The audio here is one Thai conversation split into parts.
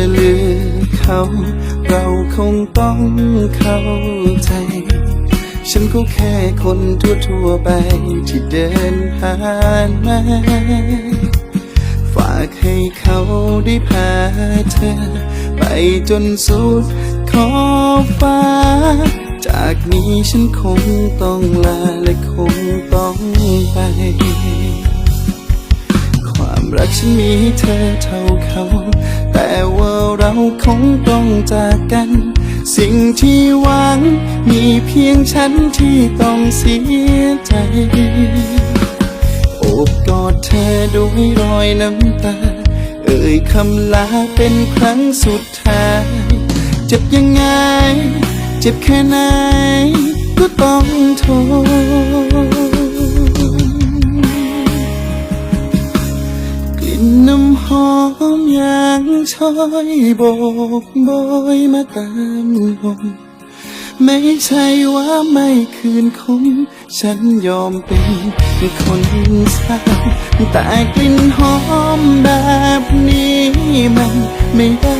เขา เราคงต้องเข้าใจ ฉันก็แค่คนทั่วทั่วๆไปที่เดินผ่านมาฝากให้เขาได้พาเธอ ไปจนสุดขอบฟ้า จากนี้ฉันคงต้องลาและคงต้องไป ความรักฉันมีให้เธอเท่าเขา แต่ว่าเราคงต้องจากกัน สิ่งที่หวังมีเพียงฉันที่ต้องเสียใจ โอบกอดเธอด้วยรอยน้ำตา เอ่ยคำลาเป็นครั้งสุดท้าย เจ็บยังไง เจ็บแค่ไหน ก็ต้องทน หอมยางช้อยโบกโบยมาตามลมไม่ใช่ว่าไม่คืนคมฉันยอมเป็นคนเศร้าแต่กลิ่นหอมแบบนี้มันไม่ได้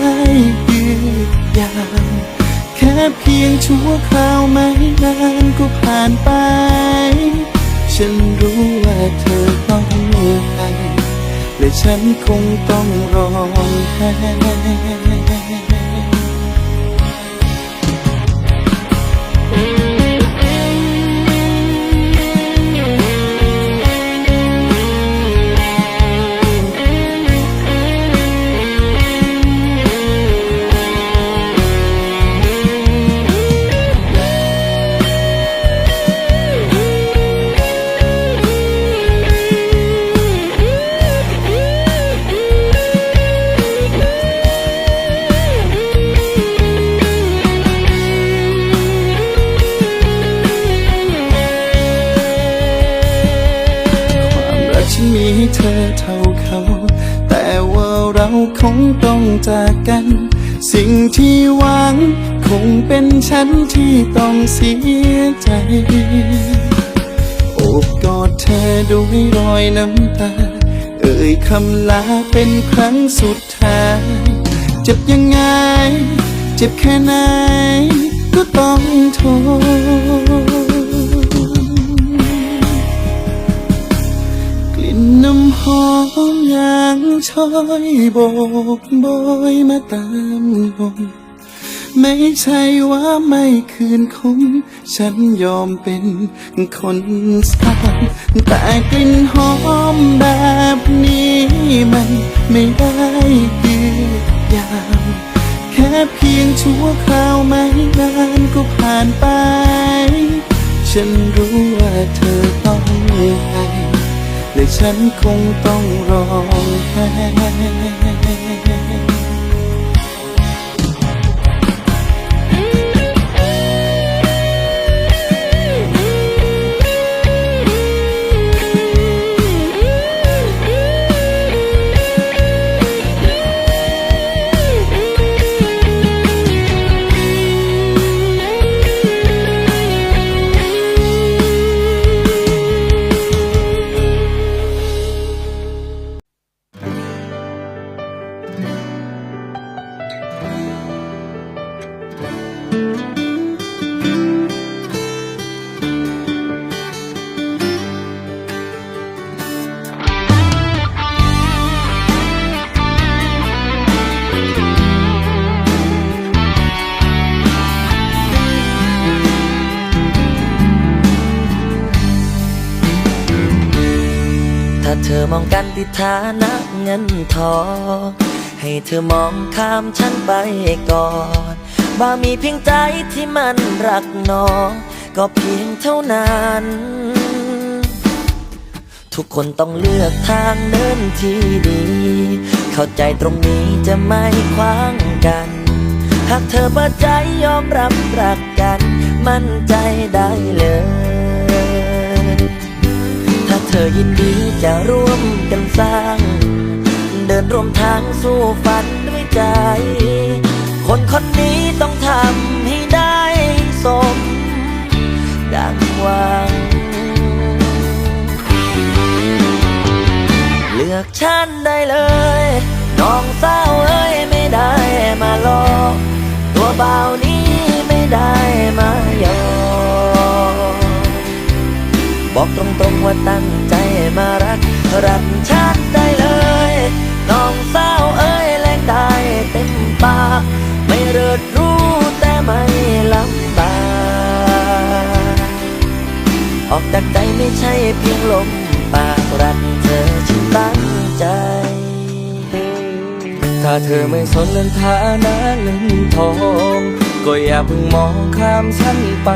ยืดยาวแค่เพียงชั่วคราวไม่นานก็ผ่านไป ฉันรู้ว่าเธอต้องไป และฉันคงต้องร้องไห้ คงต้องจากกัน สิ่งที่หวัง คงเป็นฉันที่ต้องเสียใจ โอบกอดเธอด้วยรอยน้ำตา เอ่ยคำลาเป็นครั้งสุดท้าย เจ็บยังไง เจ็บแค่ไหน ก็ต้องทน น้ำหอมยางช้อยโบกโบยมาตามลมไม่ใช่ว่าไม่คืนคม ฉันยอมเป็นคนสร้างแต่กลิ่นหอมแบบนี้มันไม่ได้ยืดยาวแค่เพียงชั่วคราวไม่นานก็ผ่านไป ฉันรู้ว่าเธอต้องไป แต่ฉันคงต้องร้องไห้ ถ้าเธอมองกันที่ฐานะเงินทองให้เธอมองข้ามฉันไปก่อนบ่ามีเพียงใจที่มันรักน้อง ก็เพียงเท่านั้น ทุกคนต้องเลือกทางเดินที่ดี เข้าใจตรงนี้จะไม่ขวางกัน หากเธอเปิดใจยอมรับรักกัน มั่นใจได้เลย เธอยินดีจะร่วมกันสร้าง เดินร่วมทางสู่ฝันด้วยใจ คนคนนี้ต้องทำให้ได้สม ดังหวัง เลือกฉันได้เลย น้องสาวเอ้ยไม่ได้มาหลอกบ่านี้ไม่ได้มายอมบอกตรงๆว่าตั้ง มารัก รักชัดได้เลยน้องสาวเอ้ยแรงได้เต็มปากไม่เริดรู้แต่ไม่ลำบากออกจากใจไม่ใช่เพียงลมปากรักเธอฉันตั้งใจ ถ้าเธอไม่สนเรื่องฐานะเงินทอง ก็อย่าเพิ่งมองข้ามฉันไป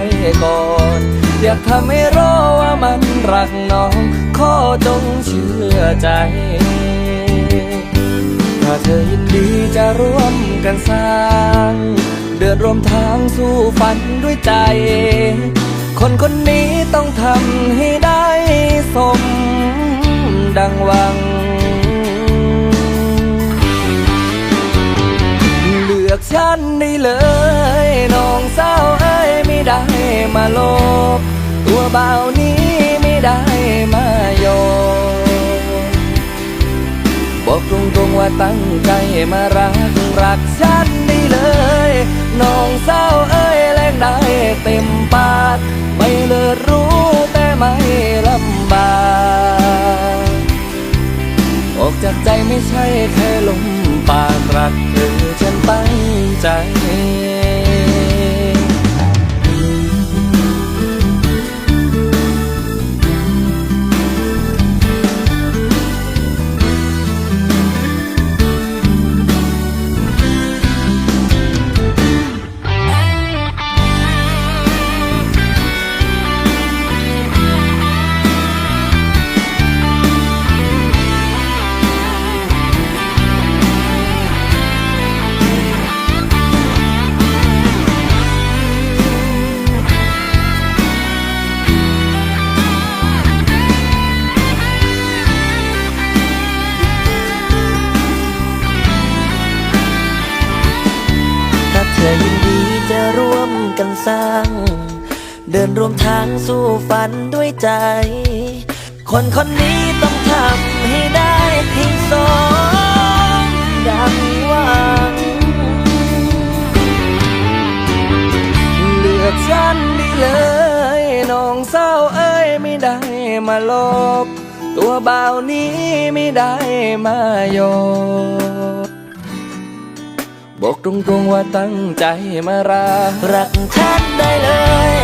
ก่อน อยากทำให้รู้ว่ามันรักน้อง ขอจงเชื่อใจ ถ้าเธอยินดีจะร่วมกันสร้าง เดินร่วมทางสู่ฝันด้วยใจ คนคนนี้ต้องทำให้ได้สมดังหวัง ฉันได้เลยน้องสาวเอ้ยไม่ได้มาโลบตัวเบานี้ไม่ได้มาโยบอกตรงๆว่าตั้งใจมารักรักฉันได้เลยน้องสาวเอ้ยแรงได้เต็มปากไม่เลิศรู้แต่ไม่ลำบากออกจากใจไม่ใช่แค่ลม รักเธอฉันตั้งใจ สู่ฝันด้วยใจ คนคนนี้ต้องทำให้ได้ให้สมดังหวังเลือกฉันได้เลยน้องสาเอ้ยไม่ได้มาลบ ตัวเบาวนี้ไม่ได้มาโยบอกตรงๆว่าตั้งใจมารักรักฉันได้เลย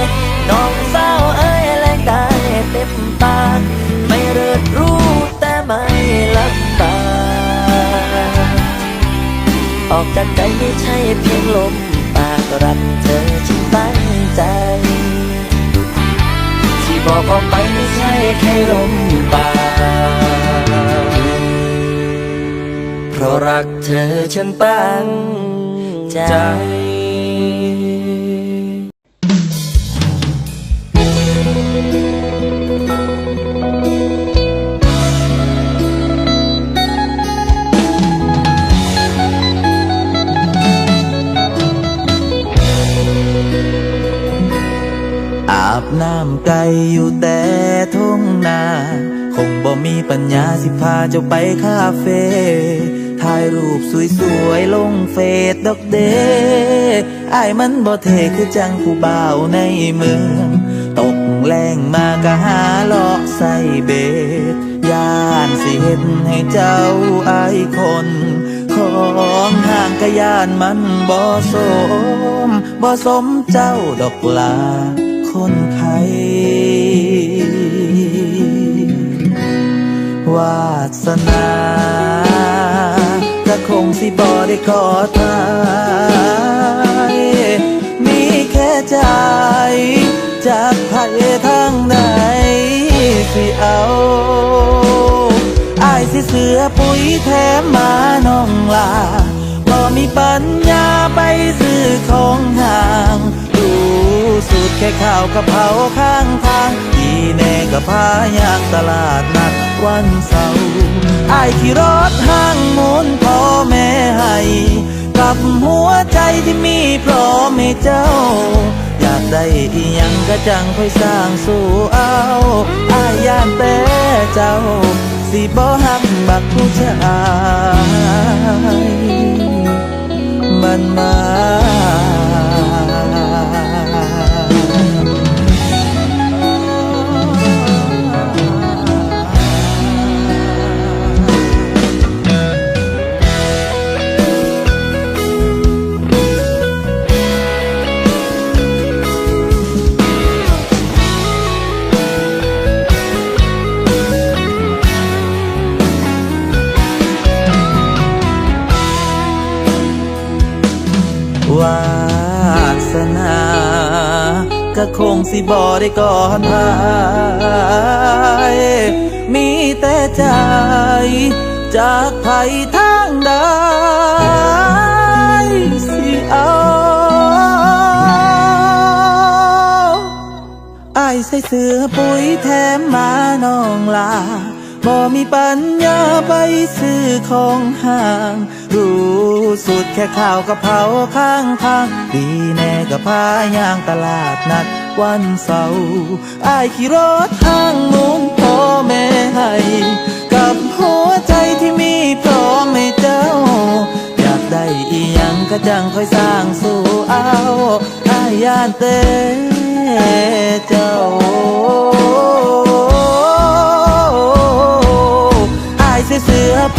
น้องสาวเอ้ยแรงได้เต็มปากไม่เริดรู้แต่ไม่ลำบาออกจากใจไม่ใช่เพียงลมปากรักเธอฉันตั้งใจที่บอกออกไปไม่ใช่แค่ลมปากเพราะรักเธอฉันตั้งใจ น้ำไก่อยู่แต่ทุ่งนา คงบ่มีปัญญาสิพาเจ้าไปคาเฟ่ถ่ายรูปสวยๆ ลงเฟซดอกเดอายมันบ่เทคือจังผู้บ่าวในเมือง ตกแรงมากะหาเลาะใส่เบ็ดย่านสิเห็นให้เจ้าไอายคน ของห่างกะยานมันบ่สมบ่สมเจ้าดอกลา คนไทยวาสนาก็คงสิบ่ได้ขอทายมีแค่ใจ จากไผทางไหนสิเอาอายสิเสือปุ๋ยแถมมาน้องลาบ่มีปัญญาไปซื้อของห่าง แค่ข้าวกะเพราข้างทางอีแน่ก็พายางตลาดนัดวันเสาร์อายขี่รถห้างมุนพ่อแม่ให้กับหัวใจที่มีพร้อมให้เจ้า อยากได้อียังก็จังค่อยสร้างสู่เอาอายยานแต่เจ้า สิบ่หักบักผู้ชายมันมา ก็คงสิบอได้ก่อนหายมีแต่ใจ จากภัยทางใดสิเอาไอ้ใส่เสื้อปุ๋ยแถมมาน้องลา บ่มีปัญญาไปซื้อของห่าง รู้สุดแค่ข่าวกะเพราข้างทางดีแน่กับพายางตลาดนัดวันเสาร์อายขี่รถทางนู้นพ่อแม่ให้กับหัวใจที่มีพร้อมให้เจ้า อยากได้อีหยังก็จังค่อยสร้างสู่เอาอายานเต้เจ้า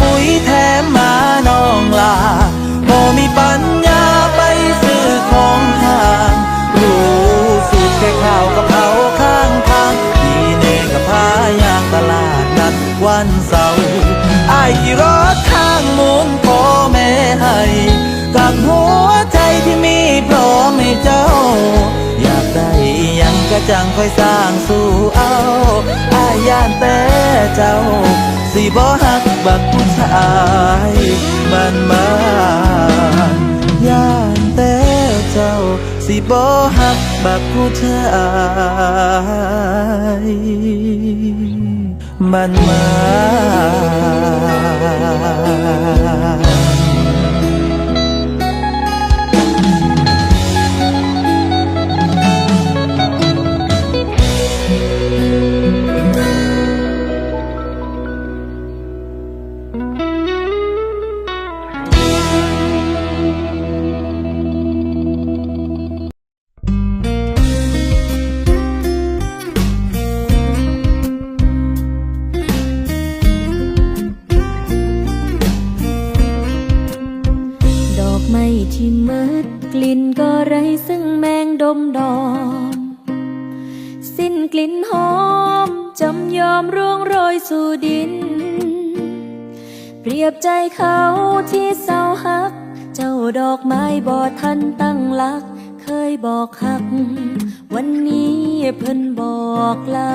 ปุ๋ยแถมมาน้องลาบ่มีปัญญาไปซื้อของห่างรู้สุดแค่ข่าวกับเขาข้างทางดีเนกับพายางตลาดนัดวันเสาร์อายขี่รถข้างมูลพ่อแม่ให้กับหัวใจที่มีพร้อมให้เจ้า อยากได้ยังก็จังค่อยสร้างสู่เอาอาย่านแต่เจ้า สิบ่ฮัก บักผู้ชายบ้านมานย่านแต่เจ้า สิบ่ฮักบักผู้ชายมันมา มดอนสิ้นกลิ่นหอมจำยอมร่วงโรยสู่ดิน เปรียบใจเขาที่เศร้าหัก เจ้าดอกไม้บอทันตั้งหลัก เคยบอกหัก วันนี้เพิ่นบอกลา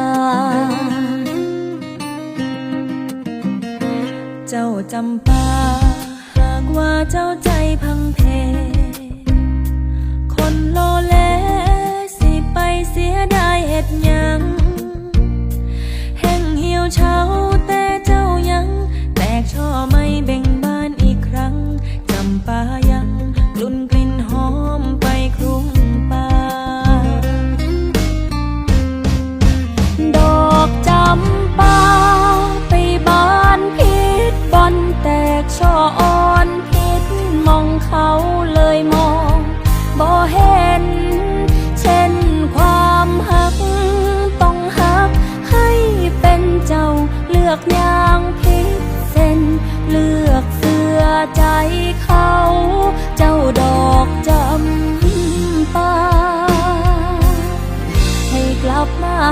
เจ้าจำปาหากว่าเจ้าใจ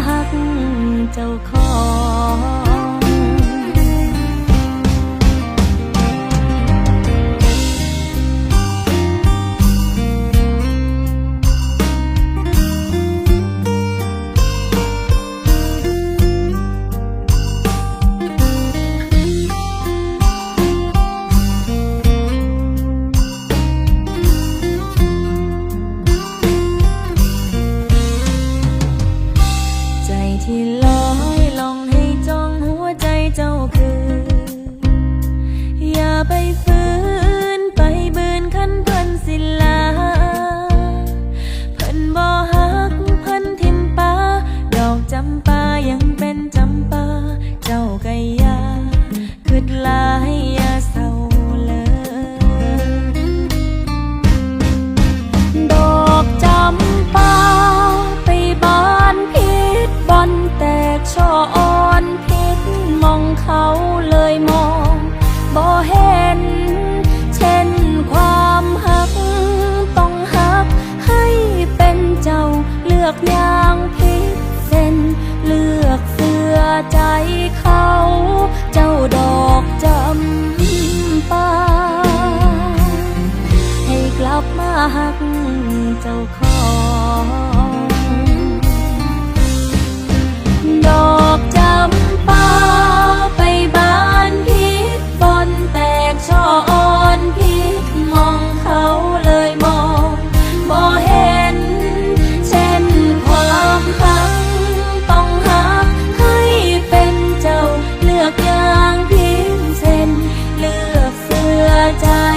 หักเจ้าของ จำปายังเป็นจำปา เจ้าก็ยาคืดลายอย่าเศร้าเลย ใจเขา เจ้าดอกจำปาให้กลับมาหักเจ้าเขา ใจ